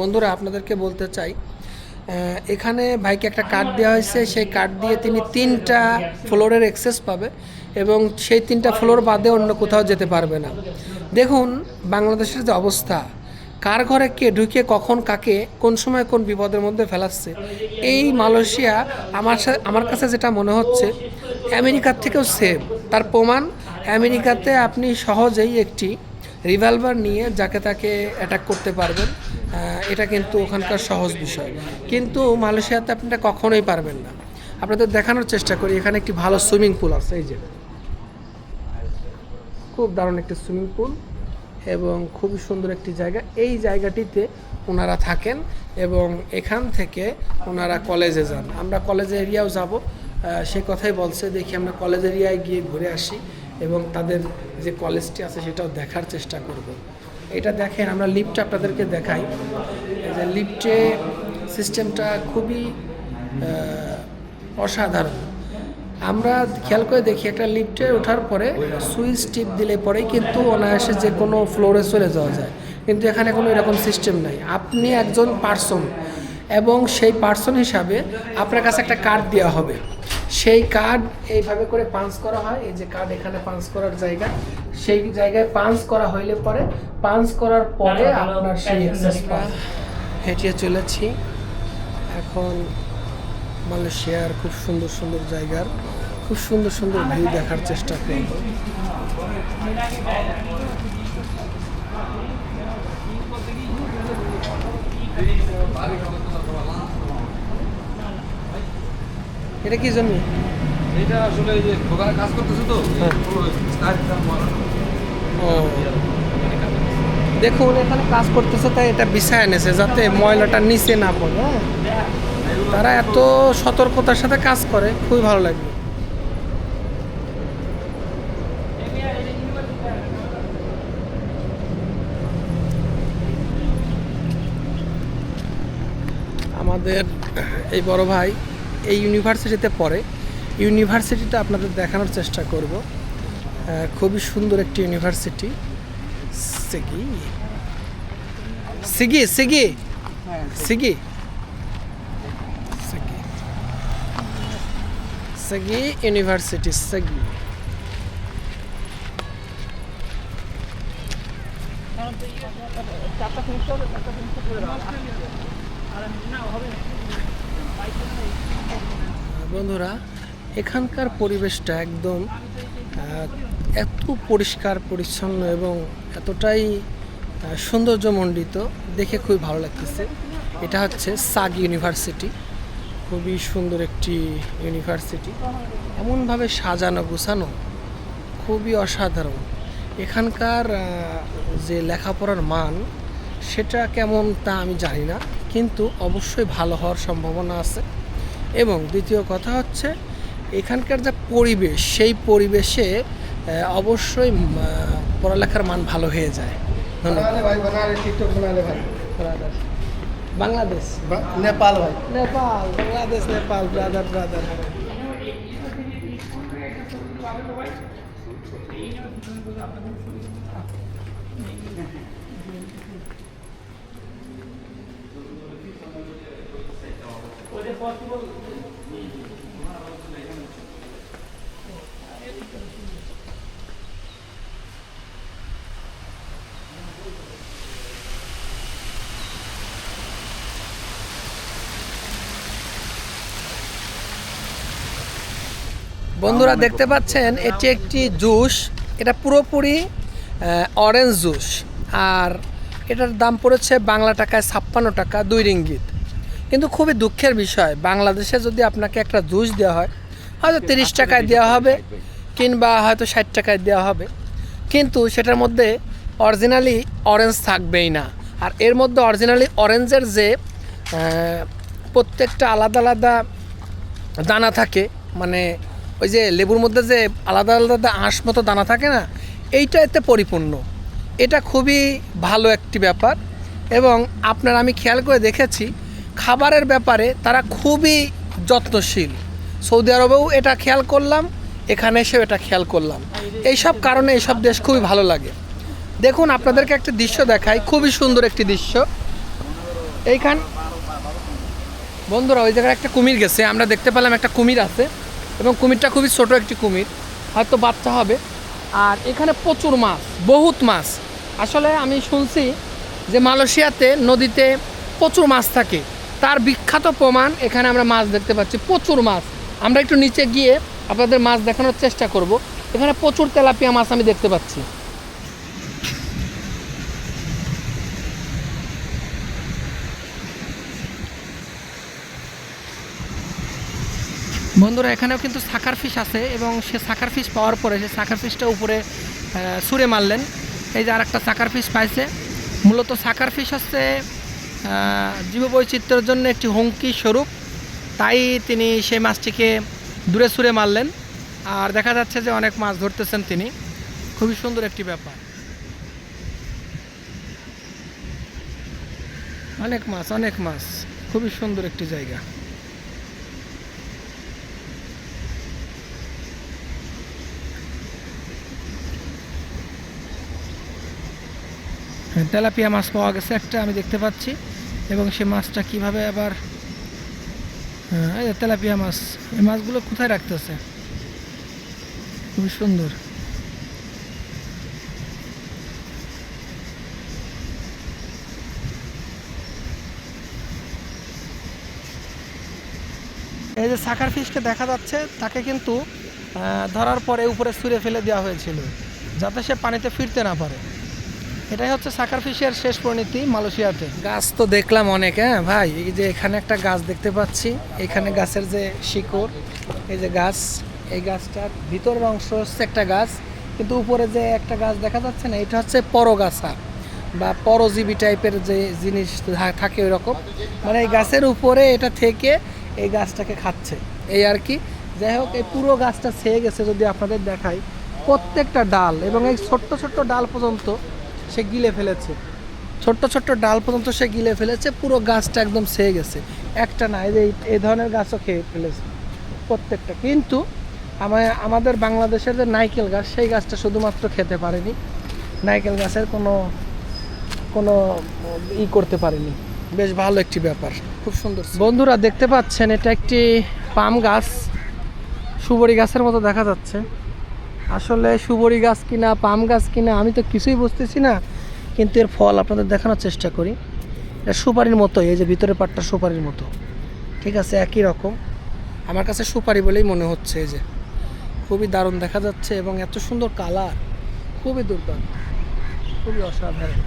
বন্ধুরা, আপনাদেরকে বলতে চাই এখানে ভাইকে একটা কার্ড দেওয়া হয়েছে। সেই কার্ড দিয়ে তিনি তিনটা ফ্লোরের অ্যাক্সেস পাবে এবং সেই তিনটা ফ্লোর বাদে অন্য কোথাও যেতে পারবে না। দেখুন, বাংলাদেশের যে অবস্থা, কার ঘরে কে ঢুকে, কখন, কাকে, কোন সময় কোন বিপদের মধ্যে ফেলাচ্ছে, এই মালয়েশিয়া আমার আমার কাছে যেটা মনে হচ্ছে, আমেরিকার থেকেও সেভ তার প্রমাণ, আমেরিকাতে আপনি সহজেই একটি রিভলভার নিয়ে যাকে তাকে অ্যাটাক করতে পারবেন। এটা কিন্তু ওখানকার সহজ বিষয়। কিন্তু মালয়েশিয়াতে আপনি এটা কখনোই পারবেন না। আপনাদের দেখানোর চেষ্টা করি, এখানে একটি ভালো সুইমিং পুল আছে, এই যে। খুব দারুণ একটি সুইমিং পুল এবং খুবই সুন্দর একটি জায়গা। এই জায়গাটিতে ওনারা থাকেন এবং এখান থেকে ওনারা কলেজে যান। আমরা কলেজ এরিয়াও যাব। সে কথাই বলছে, দেখি আমরা কলেজ এরিয়ায় গিয়ে ঘুরে আসি এবং তাদের যে কলেজটি আছে সেটাও দেখার চেষ্টা করব। এটা দেখেন, আমরা লিফট আপনাদেরকে দেখাই। যে লিফটে সিস্টেমটা খুবই অসাধারণ। আমরা খেয়াল করে দেখি, একটা লিফটে ওঠার পরে সুইচ টিপ দিলে পরেই কিন্তু অনায়াসে যে কোনো ফ্লোরে চলে যাওয়া যায়। কিন্তু এখানে কোনো এরকম সিস্টেম নাই। আপনি একজন পার্সন এবং সেই পার্সন হিসাবে আপনার কাছে একটা কার্ড দেওয়া হবে। সেই কার্ড এইভাবে করে পাঞ্চ করা হয়। এই যে কার্ড এখানে পাঞ্চ করার জায়গা সেই জায়গায় পাঞ্চ করা হইলে পরে পাঞ্চ করার পরে আপনার সেই হেঁটে চলেছি। এখন মালয়েশিয়ার খুব সুন্দর সুন্দর জায়গার খুব সুন্দর সুন্দর ভিউ দেখার চেষ্টা করব। এটা কি জমি? এটা আসলে এই যে দোকানে কাজ করতেছে তো হ্যাঁ। ও। দেখুন এখানে কাজ করতেছে তাই এটা বিছায় এনেছে যাতে ময়লাটা নিচে না পড়ে হ্যাঁ। তারা এত সতর্কতার সাথে কাজ করে খুবই ভালো লাগবে। আমাদের এই বড় ভাই এই ইউনিভার্সিটিতে পড়ে। ইউনিভার্সিটিটা আপনাদের দেখানোর চেষ্টা করব। খুবই সুন্দর একটি ইউনিভার্সিটি। সিগি। সিগি সিগি। সিগি। সিগি। সিগি ইউনিভার্সিটি, সিগি। বন্ধুরা, এখানকার পরিবেশটা একদম এত পরিষ্কার, পরিচ্ছন্ন এবং এতটাই সৌন্দর্যমণ্ডিত। দেখে খুবই ভালো লাগতেছে। এটা হচ্ছে সাগ ইউনিভার্সিটি। খুবই সুন্দর একটি ইউনিভার্সিটি। এমনভাবে সাজানো, গোছানো খুবই অসাধারণ। এখানকার যে লেখাপড়ার মান সেটা কেমন তা আমি জানি না কিন্তু অবশ্যই ভালো হওয়ার সম্ভাবনা আছে। এবং দ্বিতীয় কথা হচ্ছে এখানকার যা পরিবেশ সেই পরিবেশে অবশ্যই পড়ালেখার মান ভালো হয়ে যায়। বাংলাদেশ। নেপাল ভাই। নেপাল বাংলাদেশ নেপাল ব্রাদার ব্রাদার বন্ধুরা দেখতে পাচ্ছেন, এটি একটি জুস। এটা পুরোপুরি অরেঞ্জ জুস। আর এটার দাম পড়েছে বাংলা টাকায় ছাপ্পান্ন টাকা, দুই রিঙ্গিত। কিন্তু খুবই দুঃখের বিষয়, বাংলাদেশে যদি আপনাকে একটা জুস দেওয়া হয়, হয়তো তিরিশ টাকায় দেওয়া হবে, কিংবা হয়তো ষাট টাকায় দেওয়া হবে। কিন্তু সেটার মধ্যে অরিজিনালি অরেঞ্জ থাকবেই না। আর এর মধ্যে অরিজিনালি অরেঞ্জের যে প্রত্যেকটা আলাদা আলাদা দানা থাকে মানে ওই যে লেবুর মধ্যে যে আলাদা আলাদা আঁশ মতো দানা থাকে না, এইটা এতে পরিপূর্ণ। এটা খুবই ভালো একটি ব্যাপার। এবং আপনার আমি খেয়াল করে দেখেছি খাবারের ব্যাপারে তারা খুবই যত্নশীল। সৌদি আরবেও এটা খেয়াল করলাম, এখানে এসেও এটা খেয়াল করলাম। এইসব কারণে এইসব দেশ খুবই ভালো লাগে। দেখুন, আপনাদেরকে একটা দৃশ্য দেখাই, খুবই সুন্দর একটি দৃশ্য। এইখান বন্ধুরা, ওই জায়গায় একটা কুমির গেছে, আমরা দেখতে পেলাম একটা কুমির আছে, এবং কুমিরটা খুবই ছোট একটি কুমির, হয়তো বাচ্চা হবে। আর এখানে প্রচুর মাছ, বহুত মাছ। আসলে আমি শুনছি যে মালয়েশিয়াতে নদীতে প্রচুর মাছ থাকে। তার বিখ্যাত প্রমাণ, এখানে আমরা মাছ দেখতে পাচ্ছি, প্রচুর মাছ। আমরা একটু নিচে গিয়ে আপনাদের মাছ দেখানোর চেষ্টা করব। এখানে প্রচুর তেলাপিয়া মাছ আমি দেখতে পাচ্ছি। বন্ধুরা, এখানেও কিন্তু সাকার ফিশ আছে এবং সে সাকার ফিশ পাওয়ার পরে সে সাকার ফিশটা উপরে ছুঁড়ে মারলেন। এই যে আর একটা সাকার ফিশ পাইছে। মূলত সাকার ফিশ হচ্ছে জীববৈচিত্র্যের জন্য একটি হুমকি স্বরূপ। তাই তিনি সেই মাছটিকে দূরে সুরে মারলেন। আর দেখা যাচ্ছে যে অনেক মাছ ধরতেছেন তিনি। খুবই সুন্দর একটি ব্যাপার। অনেক মাছ অনেক মাছ। খুবই সুন্দর একটি জায়গা। তেলাপিয়া মাছ পাওয়া গেছে একটা আমি দেখতে পাচ্ছি। এবং সে মাছটা কীভাবে আবার হ্যাঁ, তেলাপিয়া মাছ এই মাছগুলো কোথায় রাখতেছে? খুবই সুন্দর। এই যে সাকার ফিশকে দেখা যাচ্ছে তাকে কিন্তু ধরার পরে উপরে ছুঁড়ে ফেলে দেওয়া হয়েছিল যাতে সে পানিতে ফিরতে না পারে। এটাই হচ্ছে সাকার ফিশের শেষ পরিণতি মালয়েশিয়াতে। গাছ তো দেখলাম অনেক হ্যাঁ? ভাই, এই যে এখানে একটা গাছ দেখতে পাচ্ছি। এখানে গাছের যে শিকড়, এই যে গাছ, এই গাছটার ভিতরের অংশ হচ্ছে একটা গাছ, কিন্তু উপরে যে একটা গাছ দেখা যাচ্ছে না, এটা হচ্ছে পরগাছা বা পরজীবী টাইপের যে জিনিস থাকে ওই রকম মানে এই গাছের উপরে এটা থেকে এই গাছটাকে খাচ্ছে। এই আর কি। যাই হোক, এই পুরো গাছটা ছেয়ে গেছে যদি আপনাদের দেখাই। প্রত্যেকটা ডাল এবং এই ছোট্ট ছোট্ট ডাল পর্যন্ত সে গিলে ফেলেছে। ছোট্ট ছোট্ট ডাল পর্যন্ত সে গিলে ফেলেছে পুরো গাছটা একদম ছেয়ে গেছে। একটা না এই এই- ধরনের গাছও খেয়ে ফেলেছে প্রত্যেকটা। কিন্তু আমা- আমাদের বাংলাদেশের যে নাইকেল গাছ সেই গাছটা শুধুমাত্র খেতে পারেনি। নাইকেল গাছের কোনো কোনো ই করতে পারেনি। বেশ ভালো একটি ব্যাপার। খুব সুন্দর বন্ধুরা দেখতে পাচ্ছেন এটা একটি পাম গাছ। সুবরি গাছের মতো দেখা যাচ্ছে। আসলে সুবরি গাছ কিনা, পাম গাছ কিনা, আমি তো কিছুই বুঝতেছি না, কিন্তু এর ফল আপনাদের দেখানোর চেষ্টা করি। এটা সুপারির মতো এই যে ভিতরের পাটটা সুপারির মতো। ঠিক আছে, একই রকম। আমার কাছে সুপারি বলেই মনে হচ্ছে এই যে। খুবই দারুণ দেখা যাচ্ছে এবং এত সুন্দর কালার, খুবই দুর্দান্ত, খুবই অসাধারণ।